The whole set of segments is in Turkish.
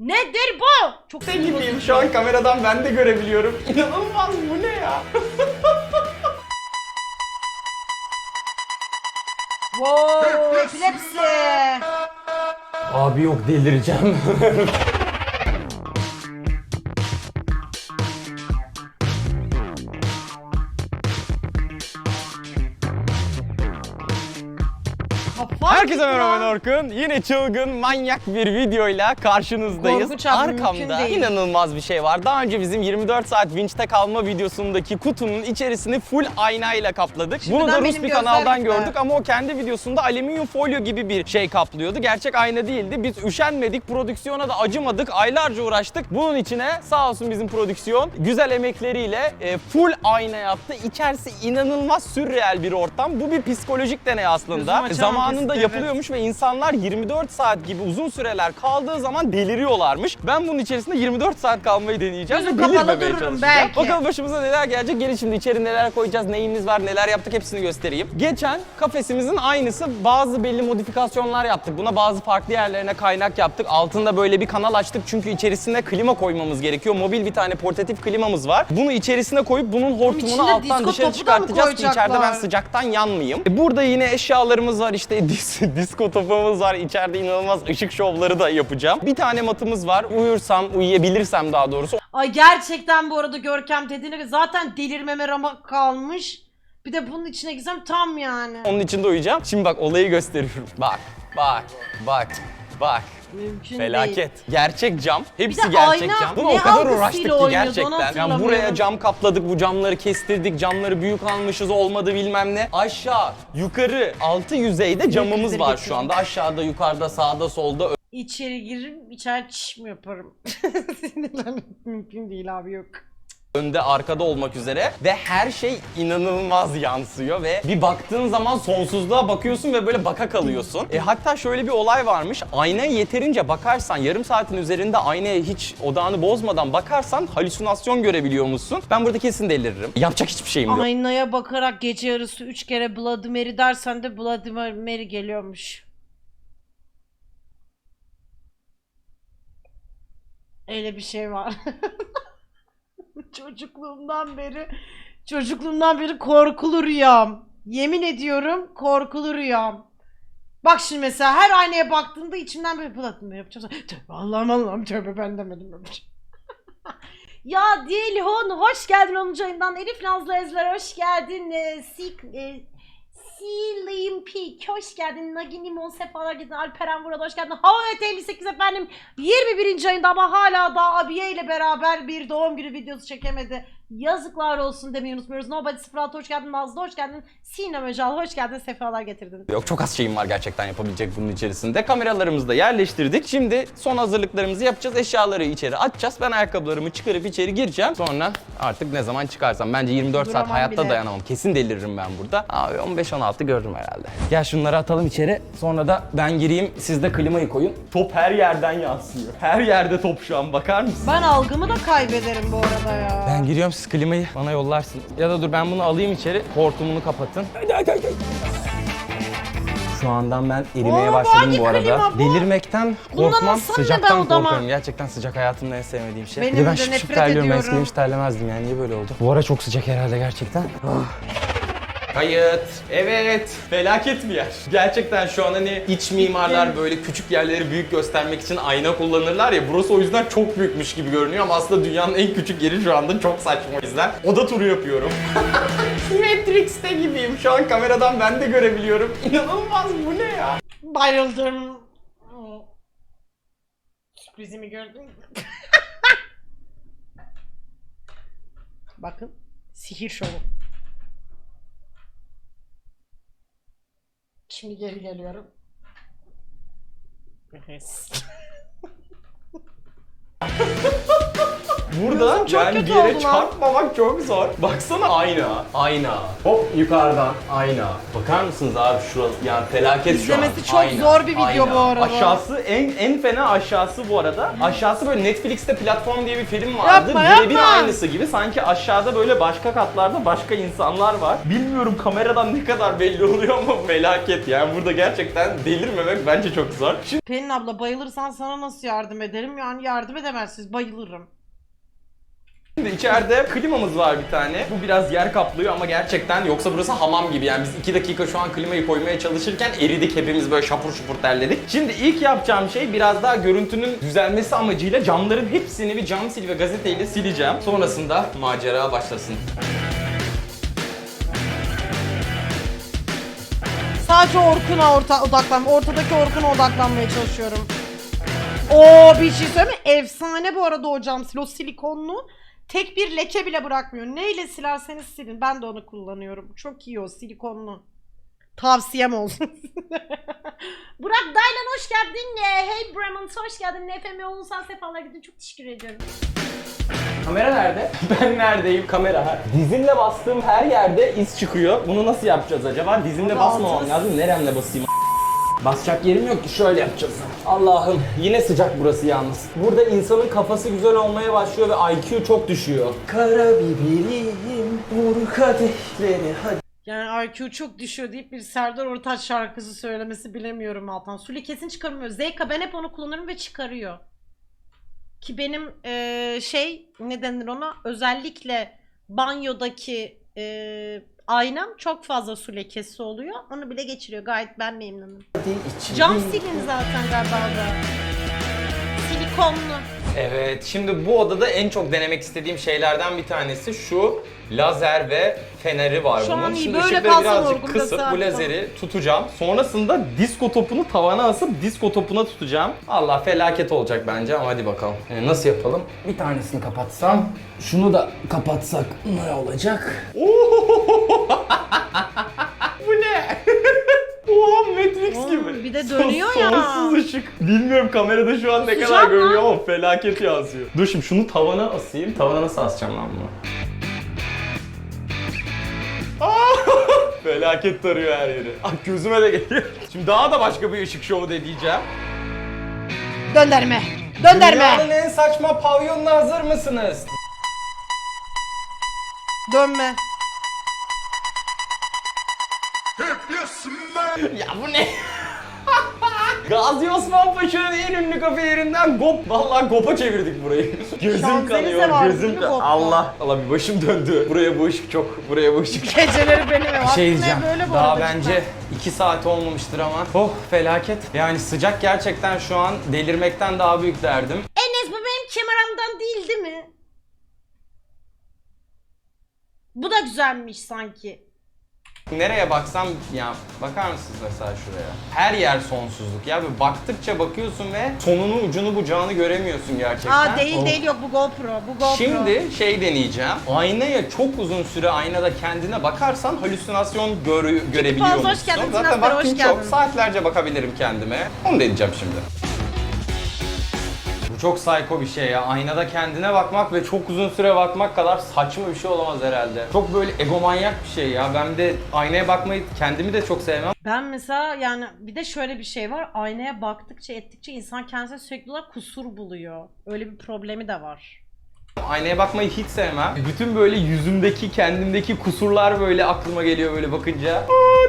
Nedir bu? Çok Ne gibiyim şu an kameradan ben de görebiliyorum. İnanılmaz bu ne ya? Wow, epilepsi. Abi yok delireceğim. Herkese merhaba ben Orkun. Yine çılgın, manyak bir videoyla karşınızdayız. Korkunç abi, mümkün Arkamda değil. inanılmaz bir şey var. Daha önce bizim 24 saat vinçte kalma videosundaki kutunun içerisini full aynayla kapladık. Bunu da Şimdiden Rus benim bir gözler kanaldan gitti. gördük ama o kendi videosunda alüminyum folyo gibi bir şey kaplıyordu. Gerçek ayna değildi. Biz üşenmedik, prodüksiyona da acımadık. Aylarca uğraştık. Bunun içine sağ olsun bizim prodüksiyon güzel emekleriyle e, full ayna yaptı. İçerisi inanılmaz sürreel bir ortam. Bu bir psikolojik deney aslında. Gözüm açamam Zamanında kesin, yapılıyormuş ve insanlar 24 saat gibi uzun süreler kaldığı zaman deliriyorlarmış. Ben bunun içerisinde 24 saat kalmayı deneyeceğim Gözüm ve kapalı delirmemeye dururum çalışacağım. belki. Bakalım başımıza neler gelecek. Gelin şimdi içeri neler koyacağız, neyimiz var, neler yaptık hepsini göstereyim. Geçen kafesimizin aynısı bazı belli modifikasyonlar yaptık. Buna bazı farklı yerlerine kaynak yaptık. Altında böyle bir kanal açtık çünkü içerisine klima koymamız gerekiyor. Mobil bir tane portatif klimamız var. Bunu içerisine koyup bunun hortumunu içinde alttan disko dışarı topu da mı çıkartacağız ki içeride ben sıcaktan yanmayayım. E, Burada yine eşyalarımız var işte dis, disko topumuz var. İçeride inanılmaz ışık şovları da yapacağım. Bir tane matımız var. Uyursam, uyuyabilirsem daha doğrusu Ay gerçekten bu arada Görkem dediğine göre zaten delirmeme ramak kalmış. Bir de bunun içine gitsem tam yani. onun içinde uyuyacağım. Şimdi bak olayı gösteriyorum. Bak, bak, bak, bak. Mümkün Felaket. değil. Gerçek cam. Hepsi Bir de gerçek ayna cam. Buna ne o kadar algısıyla uğraştık ki oynuyordu, onu gerçekten. Yani hatırlamıyorum. buraya cam kapladık, bu camları kestirdik, camları büyük almışız, olmadı bilmem ne. Aşağı, yukarı, altı yüzeyde camımız var şu anda. Aşağıda, yukarıda, sağda, solda, İçeri giririm, içeri çiş mi yaparım? Sinirlenmek mümkün değil abi yok. Önde, arkada olmak üzere ve her şey inanılmaz yansıyor ve bir baktığın zaman sonsuzluğa bakıyorsun ve böyle baka kalıyorsun. E, hatta şöyle bir olay varmış. Aynaya yeterince bakarsan, yarım saatin üzerinde aynaya hiç odağını bozmadan bakarsan halüsinasyon görebiliyor musun? Ben burada kesin deliririm. Yapacak hiçbir şeyim yok. Aynaya bakarak gece yarısı üç kere Bloody Mary dersen de Bloody Mary geliyormuş. Öyle bir şey var. çocukluğumdan beri çocukluğumdan beri korkulu rüyam. Yemin ediyorum korkulu rüyam. Bak şimdi mesela her aynaya baktığımda içimden böyle Mary yapacağım. Tövbe Allah'ım Allah'ım tövbe ben demedim öyle şey. Ya Dilhun hoş geldin 10. ayından. Elif Nazlı Ezler hoş geldin. Ee, Sik, e, Silim Peak hoş geldin. Nagin Limon sefalar getirdin. Alperen burada hoş geldin. Havet 58 efendim 21. ayında ama hala da abiye ile beraber bir doğum günü videosu çekemedi. Yazıklar olsun demeyi unutmuyoruz. Nobody 06 hoş geldin. Nazlı hoş geldin. Sinem Öcal hoş geldin. Sefalar getirdin. Yok çok az şeyim var gerçekten yapabilecek bunun içerisinde. Kameralarımızı da yerleştirdik. Şimdi son hazırlıklarımızı yapacağız. Eşyaları içeri atacağız. Ben ayakkabılarımı çıkarıp içeri gireceğim. Sonra artık ne zaman çıkarsam. Bence 24 saat Duramam hayatta bile. dayanamam. Kesin deliririm ben burada. Abi 15-16 görürüm herhalde. Gel şunları atalım içeri. Sonra da ben gireyim. Siz de klimayı koyun. Top her yerden yansıyor. Her yerde top şu an. Bakar mısın? Ben algımı da kaybederim bu arada ya. Ben giriyorum siz klimayı bana yollarsın. Ya da dur ben bunu alayım içeri. Hortumunu kapatın. Şu andan ben erimeye Oo, bu başladım hangi bu arada. klima bu? Delirmekten Bundan korkmam, alsana sıcaktan odama. korkarım. Gerçekten sıcak hayatımda en sevmediğim şey. Benim Bir de ben de şıp şıp nefret terliyorum. Ben ediyorum. eskiden hiç terlemezdim yani. Niye böyle oldu? Bu ara çok sıcak herhalde gerçekten. Kayıt. Evet. Felaket bir yer. Gerçekten şu an hani iç mimarlar böyle küçük yerleri büyük göstermek için ayna kullanırlar ya. Burası o yüzden çok büyükmüş gibi görünüyor ama aslında dünyanın en küçük yeri şu anda çok saçma o yüzden. Oda turu yapıyorum. Matrix'te gibiyim. Şu an kameradan ben de görebiliyorum. İnanılmaz bu ne ya? Bayıldım. Sürprizimi gördün mü? Bakın. Sihir şovu. Şimdi geri geliyorum. Burada Gözüm çok yani kötü bir yere oldu lan. çarpmamak çok zor. Baksana ayna, ayna. Hop yukarıdan ayna. Bakar mısınız abi şurası yani felaket İzlemesi şu an. çok zor bir video bu arada. Aşağısı en en fena aşağısı bu arada. Aşağısı böyle Netflix'te platform diye bir film vardı. Yapma, Birebir yapma. aynısı gibi. Sanki aşağıda böyle başka katlarda başka insanlar var. Bilmiyorum kameradan ne kadar belli oluyor ama felaket yani. Burada gerçekten delirmemek bence çok zor. Şimdi Pelin abla bayılırsan sana nasıl yardım ederim? Yani yardım edemezsiniz. Bayılırım. Şimdi içeride klimamız var bir tane. Bu biraz yer kaplıyor ama gerçekten yoksa burası hamam gibi. Yani biz 2 dakika şu an klimayı koymaya çalışırken eridik hepimiz böyle şapur şupur terledik. Şimdi ilk yapacağım şey biraz daha görüntünün düzelmesi amacıyla camların hepsini bir cam sil ve gazeteyle sileceğim. Sonrasında macera başlasın. Sadece Orkun'a orta odaklan. Ortadaki Orkun'a odaklanmaya çalışıyorum. Oo bir şey söyleyeyim mi? Efsane bu arada o cam sil. O silikonlu. Tek bir leke bile bırakmıyor. Neyle silerseniz silin. Ben de onu kullanıyorum. Çok iyi o silikonlu. Tavsiyem olsun. Burak Daylan hoş geldin. Hey Bremen hoş geldin. NFM Oğuzhan sefalar gidin. Çok teşekkür ediyorum. Kamera nerede? ben neredeyim? Kamera. Dizimle bastığım her yerde iz çıkıyor. Bunu nasıl yapacağız acaba? Dizimle basmamam lazım. Neremle basayım? Basacak yerim yok ki şöyle yapacağız. Allah'ım yine sıcak burası yalnız. Burada insanın kafası güzel olmaya başlıyor ve IQ çok düşüyor. Kara biberim vur kadehleri hadi. Yani IQ çok düşüyor deyip bir Serdar Ortaç şarkısı söylemesi bilemiyorum Altan. Suli kesin çıkarmıyor. Zeyka ben hep onu kullanırım ve çıkarıyor. Ki benim eee, şey ne denir ona özellikle banyodaki eee, aynam çok fazla su lekesi oluyor. Onu bile geçiriyor. Gayet ben memnunum. Cam silin zaten galiba da. Silikonlu. Evet, şimdi bu odada en çok denemek istediğim şeylerden bir tanesi şu lazer ve feneri var Şu bunun. an iyi, Şimdi böyle ışıkları kalsın birazcık kısıp bu lazeri tutacağım. Sonrasında disko topunu tavana asıp disko topuna tutacağım. Allah felaket olacak bence ama hadi bakalım. Ee, nasıl yapalım? Bir tanesini kapatsam, şunu da kapatsak ne olacak? Bu ne? Oha Matrix Oğlum, gibi. bir de dönüyor ya. Sonsuz ışık. Bilmiyorum kamerada şu an ne kadar Sıcak görünüyor ama felaket yazıyor. Dur şimdi şunu tavana asayım. Tavana nasıl asacağım lan bunu? Aa! felaket tarıyor her yeri. Ah gözüme de geliyor. Şimdi daha da başka bir ışık şovu deneyeceğim. Dönderme. Dönderme. Dünyanın en saçma pavyonuna hazır mısınız? Dönme. Ya bu ne? Gazi Osman Paşa'nın en ünlü kafelerinden Gop. Vallahi Gop'a çevirdik burayı. Gözüm Şanzelize kanıyor, gözüm kan- Gop'ta? Allah. Allah bir başım döndü. Buraya bu ışık çok, buraya bu ışık çok. Geceleri benim ev. Şey diyeceğim. Böyle bu Daha arada bence cidden. 2 saat olmamıştır ama. Oh felaket. Yani sıcak gerçekten şu an delirmekten daha büyük derdim. Enes bu benim kameramdan değil değil mi? Bu da güzelmiş sanki. Nereye baksam ya bakar mısınız mesela şuraya? Her yer sonsuzluk ya ve baktıkça bakıyorsun ve sonunun ucunu bucağını göremiyorsun gerçekten. Aa değil değil yok bu GoPro. Bu GoPro. Şimdi şey deneyeceğim. Aynaya çok uzun süre aynada kendine bakarsan halüsinasyon gör, görebiliyor Fazla hoş geldin, Zaten Sinan Bey, vaktim hoş çok. geldin. Saatlerce bakabilirim kendime. Onu deneyeceğim şimdi. Bu çok psycho bir şey ya. Aynada kendine bakmak ve çok uzun süre bakmak kadar saçma bir şey olamaz herhalde. Çok böyle egomanyak bir şey ya. Ben de aynaya bakmayı kendimi de çok sevmem. Ben mesela yani bir de şöyle bir şey var. Aynaya baktıkça ettikçe insan kendisine sürekli olarak kusur buluyor. Öyle bir problemi de var. Aynaya bakmayı hiç sevmem. Bütün böyle yüzümdeki, kendimdeki kusurlar böyle aklıma geliyor böyle bakınca.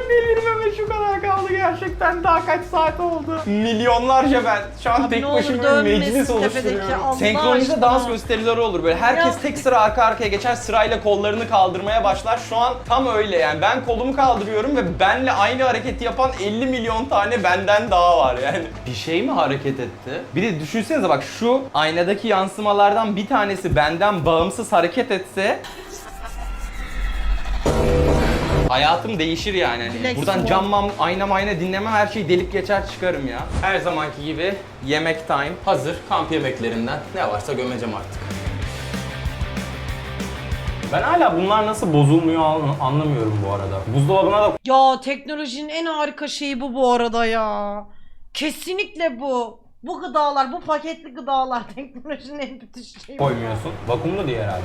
Delirmeme şu kadar kaldı gerçekten. Daha kaç saat oldu? Milyonlarca ben. Şu an Abi tek ne olur başıma bir dönmesin meclis tepedeki, oluşturuyorum. Allah Senkronize aşkına. dans gösterileri olur böyle. Herkes Ya. tek sıra arka arkaya geçer sırayla kollarını kaldırmaya başlar. Şu an tam öyle yani. Ben kolumu kaldırıyorum ve benle aynı hareketi yapan 50 milyon tane benden daha var yani. Bir şey mi hareket etti? Bir de düşünsenize bak şu aynadaki yansımalardan bir tanesi benden bağımsız hareket etse Hayatım değişir yani. Hani Flex buradan mode. cammam, ayna mayna dinlemem her şeyi delip geçer çıkarım ya. Her zamanki gibi yemek time hazır. Kamp yemeklerinden ne varsa gömeceğim artık. Ben hala bunlar nasıl bozulmuyor an- anlamıyorum bu arada. Buzdolabına da Ya teknolojinin en harika şeyi bu bu arada ya. Kesinlikle bu. Bu gıdalar, bu paketli gıdalar teknolojinin en müthiş şeyi. koymuyorsun. Vakumlu diye herhalde.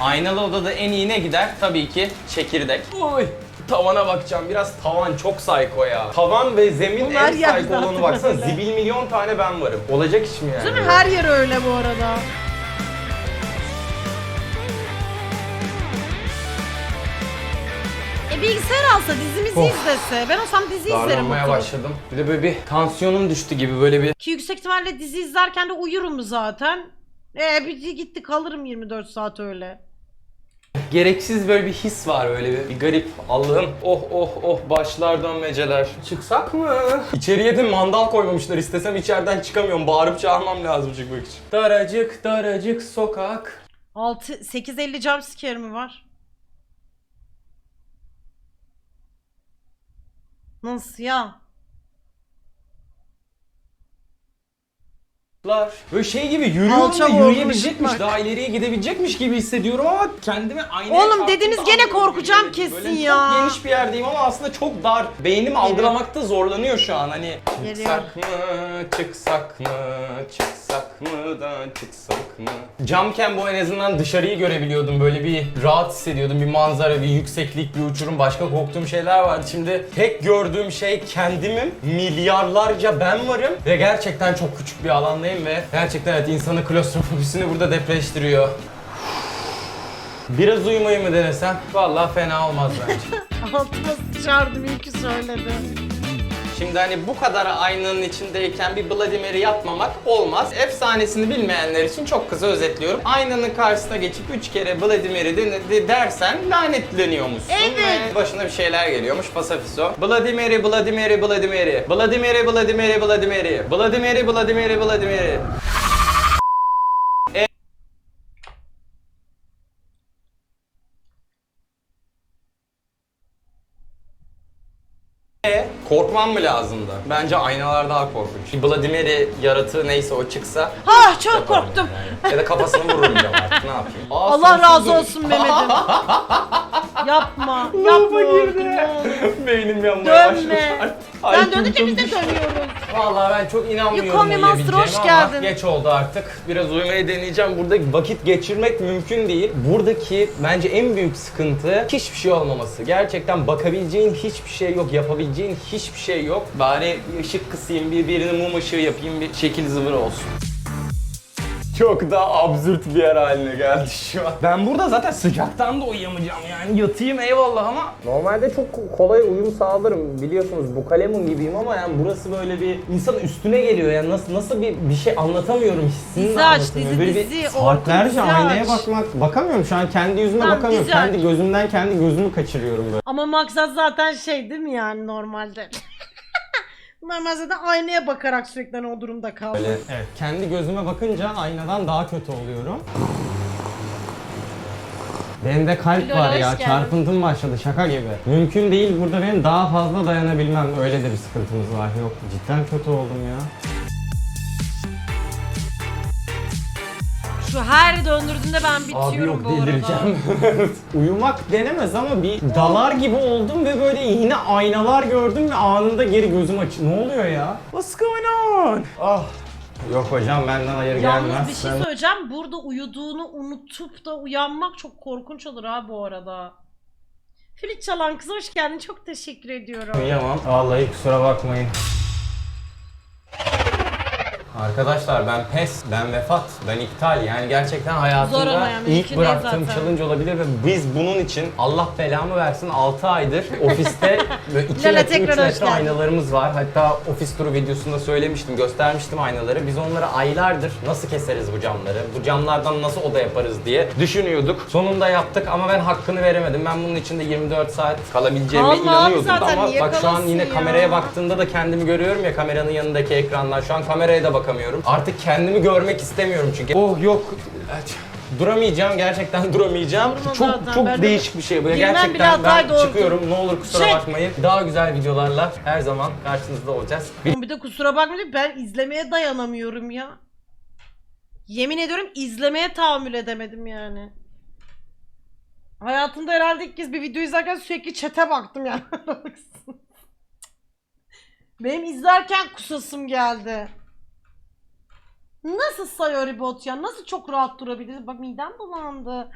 Aynalı odada en iyi ne gider? Tabii ki çekirdek. Oy! Tavana bakacağım. Biraz tavan çok psycho ya. Tavan ve zemin Bunlar en yer psycho olanı zaten baksana. öyle. Zibil milyon tane ben varım. Olacak iş mi yani? Değil mi? Her yer öyle bu arada. E bilgisayar alsa dizimizi Of. izlese. Ben olsam dizi izlerim Darlanmaya oturup. başladım. Bir de böyle bir tansiyonum düştü gibi böyle bir Ki yüksek ihtimalle dizi izlerken de uyurum zaten. E bir gitti kalırım 24 saat öyle. Gereksiz böyle bir his var böyle bir, bir garip Allah'ım oh oh oh başlar dönmeceler. Çıksak mı? İçeriye de mandal koymamışlar istesem içeriden çıkamıyorum bağırıp çağırmam lazım çıkmak için. Daracık daracık sokak. 6 850 jumpscare mi var? Nasıl ya? Lar. Böyle şey gibi yürüyorum Alçak da yürüyebilecekmiş, daha ileriye gidebilecekmiş gibi hissediyorum ama kendimi aynaya Oğlum dediniz gene anlıyorum korkacağım böyle. kesin Böyle ya. Çok geniş bir yerdeyim ama aslında çok dar. Beynim algılamakta zorlanıyor şu an hani. Geliyor. Çıksak mı, çıksak mı, çıksak mı da çıksak mı? Camken bu en azından dışarıyı görebiliyordum. Böyle bir rahat hissediyordum. Bir manzara, bir yükseklik, bir uçurum. Başka korktuğum şeyler vardı. Şimdi tek gördüğüm şey kendimim. Milyarlarca ben varım. Ve gerçekten çok küçük bir alandayım ve gerçekten evet insanın klostrofobisini burada depreştiriyor. Biraz uyumayı mı denesem? Vallahi fena olmaz bence. Altıma sıçardım iyi ki söyledin. Şimdi hani bu kadar aynanın içindeyken bir Mary yapmamak olmaz. Efsanesini bilmeyenler için çok kısa özetliyorum. Aynanın karşısına geçip 3 kere Bloody Mary de, de- dersen lanetleniyormuşsun. Evet. Ve başına bir şeyler geliyormuş fasafiso. Bloody Mary, Bloody Mary, Bloody Mary. Bloody Mary, Bloody Mary, Bloody Mary. Bloody Mary, Bloody Mary, Bloody Mary. E, korkmam mı lazımdı? Bence aynalar daha korkunç. Mary yaratığı neyse o çıksa Ah çok yaparım korktum. yani. Ya da kafasını vururum cam artık ne yapayım. Aa, Allah razı olsun Mehmet'im. Yapma. Lava Yapma oğlum, girdi. Beynim yanmaya Dönme. başladı. Ay, Sen kim döndükçe biz de dönüyoruz. Vallahi ben çok inanmıyorum Monster, uyuyabileceğime hoş ama geldin. geç oldu artık. Biraz uyumayı deneyeceğim. Burada vakit geçirmek mümkün değil. Buradaki bence en büyük sıkıntı hiçbir şey olmaması. Gerçekten bakabileceğin hiçbir şey yok, yapabileceğin hiçbir şey yok. Bari bir ışık kısayım, bir birine mum ışığı yapayım, bir şekil zıvır olsun. Çok daha absürt bir yer haline geldi şu an. Ben burada zaten sıcaktan da uyuyamayacağım yani. Yatayım eyvallah ama... Normalde çok kolay uyum sağlarım. Biliyorsunuz bu kalemun gibiyim ama yani burası böyle bir insanın üstüne geliyor. Yani nasıl nasıl bir bir şey anlatamıyorum hissini Dizi de aç, anlatamıyorum. dizi, böyle bir dizi, saatlerce dizi aynaya aç. bakmak bakamıyorum şu an kendi yüzüme Tamam, bakamıyorum. Kendi gözümden kendi gözümü kaçırıyorum böyle. Ama maksat zaten şey değil mi yani normalde? Zaten aynaya bakarak sürekli hani o durumda kaldı. Böyle evet, kendi gözüme bakınca aynadan daha kötü oluyorum. Benim de kalp Lola, var hoş ya, geldin. çarpıntım başladı şaka gibi. Mümkün değil burada benim daha fazla dayanabilmem. Öyle de bir sıkıntımız var. Yok cidden kötü oldum ya. Şu her döndürdüğünde ben Abi bitiyorum yok bu arada. delireceğim. Uyumak denemez ama bir dalar gibi oldum ve böyle yine aynalar gördüm ve anında geri gözüm aç. Ne oluyor ya? What's going on? Ah. Yok hocam benden hayır Yalnız gelmez. bir şey Ben- söyleyeceğim. Burada uyuduğunu unutup da uyanmak çok korkunç olur ha bu arada. Flüt çalan kız hoş geldin. Çok teşekkür ediyorum. Uyuyamam. Vallahi kusura bakmayın. Arkadaşlar ben pes, ben vefat, ben iptal. Yani gerçekten Zor hayatımda yani, ilk mümkün değil bıraktığım zaten. challenge olabilir ve biz bunun için Allah belamı versin 6 aydır ofiste böyle 2 Lala, metre 3 tekrar hoş metre aynalarımız var. Hatta ofis turu videosunda söylemiştim, göstermiştim aynaları. Biz onları aylardır nasıl keseriz bu camları, bu camlardan nasıl oda yaparız diye düşünüyorduk. Sonunda yaptık ama ben hakkını veremedim. Ben bunun içinde 24 saat kalabileceğime Kalma abi inanıyordum zaten, ama niye bak şu an kalasın yine ya? kameraya baktığımda da kendimi görüyorum ya kameranın yanındaki ekrandan. Şu an kameraya da bakamıyorum. Artık kendimi görmek istemiyorum çünkü. Oh yok. Duramayacağım gerçekten duramayacağım. Durma çok zaten, çok ben değişik bir şey bu. ya. Girmem bile Gerçekten ben hataydı oldu. çıkıyorum. Ne olur kusura Çek. bakmayın. Daha güzel videolarla her zaman karşınızda olacağız. Bir Bir de kusura bakmayın ben izlemeye dayanamıyorum ya. Yemin ediyorum izlemeye tahammül edemedim yani. Hayatımda herhalde ilk kez bir video izlerken sürekli çete baktım yani. Benim izlerken kusasım geldi. Nasıl Sayori bot ya? Nasıl çok rahat durabilir? Bak midem bulandı.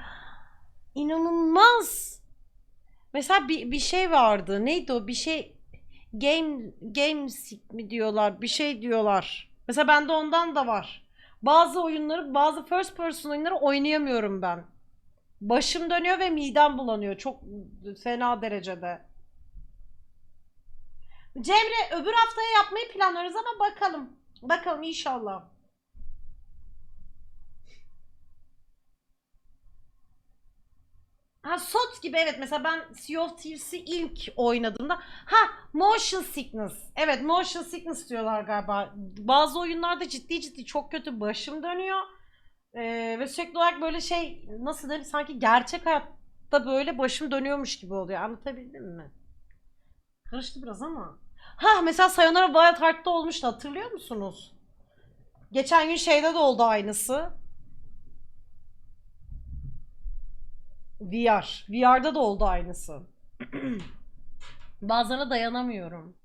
İnanılmaz. Mesela bir, bir şey vardı. Neydi o? Bir şey game games mi diyorlar? Bir şey diyorlar. Mesela bende ondan da var. Bazı oyunları, bazı first person oyunları oynayamıyorum ben. Başım dönüyor ve midem bulanıyor. Çok fena derecede. Cemre öbür haftaya yapmayı planlıyoruz ama bakalım. Bakalım inşallah. Ha SOT gibi evet mesela ben Sea of Thieves'i ilk oynadığımda ha motion sickness. Evet motion sickness diyorlar galiba. Bazı oyunlarda ciddi ciddi çok kötü başım dönüyor. Ee, ve sürekli olarak böyle şey nasıl diyeyim sanki gerçek hayatta böyle başım dönüyormuş gibi oluyor. Anlatabildim mi? Karıştı biraz ama. Ha mesela Sayonara Wild Heart'ta olmuştu hatırlıyor musunuz? Geçen gün şeyde de oldu aynısı. VR. VR'da da oldu aynısı. Bazılarına dayanamıyorum.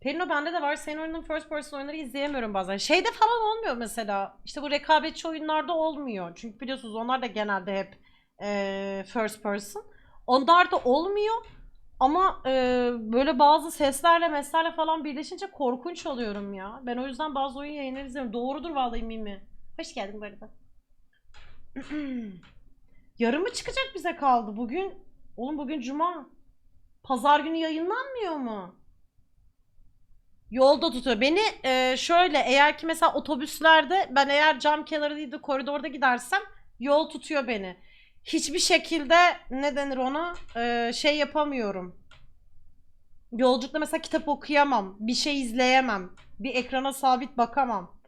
Perino bende de var. Senin oynadığın first person oyunları izleyemiyorum bazen. Şeyde falan olmuyor mesela. İşte bu rekabetçi oyunlarda olmuyor. Çünkü biliyorsunuz onlar da genelde hep eee, first person. Onlarda olmuyor. Ama eee, böyle bazı seslerle meslerle falan birleşince korkunç oluyorum ya. Ben o yüzden bazı oyun yayınları izliyorum. Doğrudur vallahi Mimi. Hoş geldin bu arada. Yarın mı çıkacak bize kaldı bugün? Oğlum bugün cuma. Pazar günü yayınlanmıyor mu? Yolda tutuyor. Beni e, şöyle eğer ki mesela otobüslerde ben eğer cam kenarı değil de koridorda gidersem yol tutuyor beni. Hiçbir şekilde ne denir ona E, şey yapamıyorum. Yolculukta mesela kitap okuyamam. Bir şey izleyemem. Bir ekrana sabit bakamam.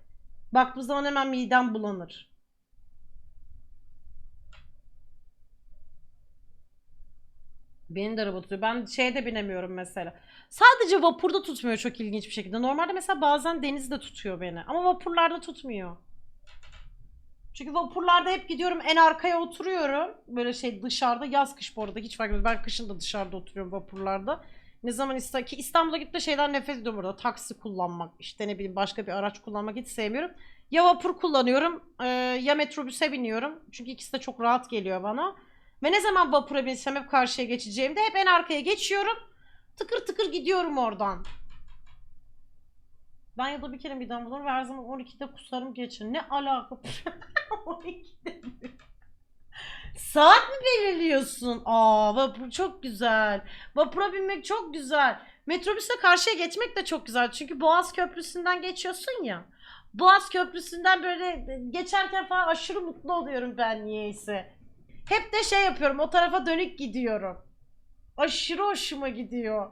Baktığım zaman hemen midem bulanır. Beni de araba tutuyor. Ben şeyde binemiyorum mesela. Sadece vapurda tutmuyor çok ilginç bir şekilde. Normalde mesela bazen denizde tutuyor beni. Ama vapurlarda tutmuyor. Çünkü vapurlarda hep gidiyorum en arkaya oturuyorum. Böyle şey dışarıda yaz kış bu arada hiç fark etmez. Ben kışın da dışarıda oturuyorum vapurlarda. Ne zaman İsta- ki İstanbul'a gidip de şeyden nefret ediyorum burada. Taksi kullanmak işte ne bileyim başka bir araç kullanmak hiç sevmiyorum. Ya vapur kullanıyorum ya metrobüse biniyorum. Çünkü ikisi de çok rahat geliyor bana. Ve ne zaman vapura binsem hep karşıya geçeceğimde hep en arkaya geçiyorum. Tıkır tıkır gidiyorum oradan. Ben yılda bir kere midem bulur ve her zaman 12'de kusarım geçir. Ne alaka? 12'de mi? Saat mi belirliyorsun? Aa vapur çok güzel. Vapura binmek çok güzel. Metrobüste karşıya geçmek de çok güzel. Çünkü Boğaz Köprüsü'nden geçiyorsun ya. Boğaz Köprüsü'nden böyle geçerken falan aşırı mutlu oluyorum ben niyeyse. Hep de şey yapıyorum o tarafa dönük gidiyorum. Aşırı hoşuma gidiyor.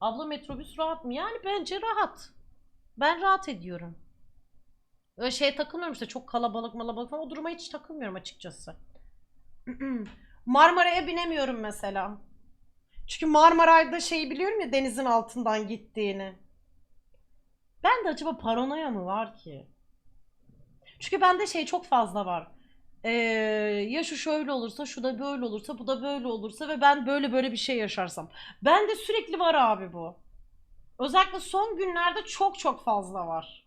Abla metrobüs rahat mı? Yani bence rahat. Ben rahat ediyorum. Öyle şeye takılmıyorum işte çok kalabalık malabalık falan o duruma hiç takılmıyorum açıkçası. Marmara'ya binemiyorum mesela. Çünkü Marmaray'da şeyi biliyorum ya denizin altından gittiğini. Ben de acaba paranoya mı var ki? Çünkü bende şey çok fazla var. Ee, ya şu şöyle olursa, şu da böyle olursa, bu da böyle olursa ve ben böyle böyle bir şey yaşarsam. Bende sürekli var abi bu. Özellikle son günlerde çok çok fazla var.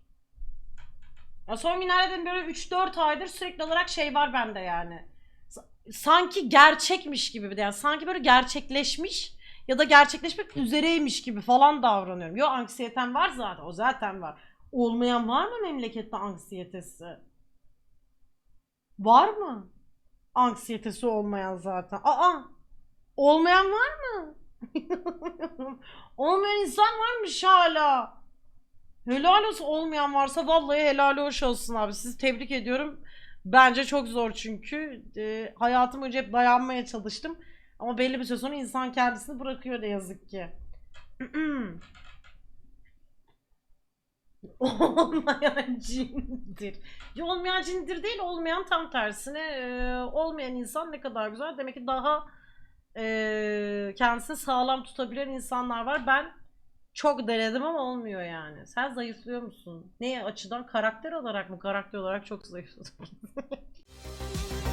Ya son günlerde de böyle 3-4 aydır sürekli olarak şey var bende yani. Sa- Sanki gerçekmiş gibi bir de yani sanki böyle gerçekleşmiş ya da gerçekleşmek üzereymiş gibi falan davranıyorum. Yo anksiyetem var zaten o zaten var. Olmayan var mı memlekette anksiyetesi? Var mı? Anksiyetesi olmayan zaten. Aa! Olmayan var mı? olmayan insan varmış hala. Helal olsun olmayan varsa vallahi helal hoş olsun abi. Sizi tebrik ediyorum. Bence çok zor çünkü. Ee, hayatım boyunca hep dayanmaya çalıştım. Ama belli bir süre sonra insan kendisini bırakıyor ne yazık ki. Olmayan cindir. Ya olmayan cindir değil, olmayan tam tersine e, olmayan insan ne kadar güzel. Demek ki daha e, kendisini sağlam tutabilen insanlar var. Ben Çok denedim ama olmuyor yani. Sen zayıflıyor musun? Ne açıdan? Karakter olarak mı? Karakter olarak çok zayıfladım.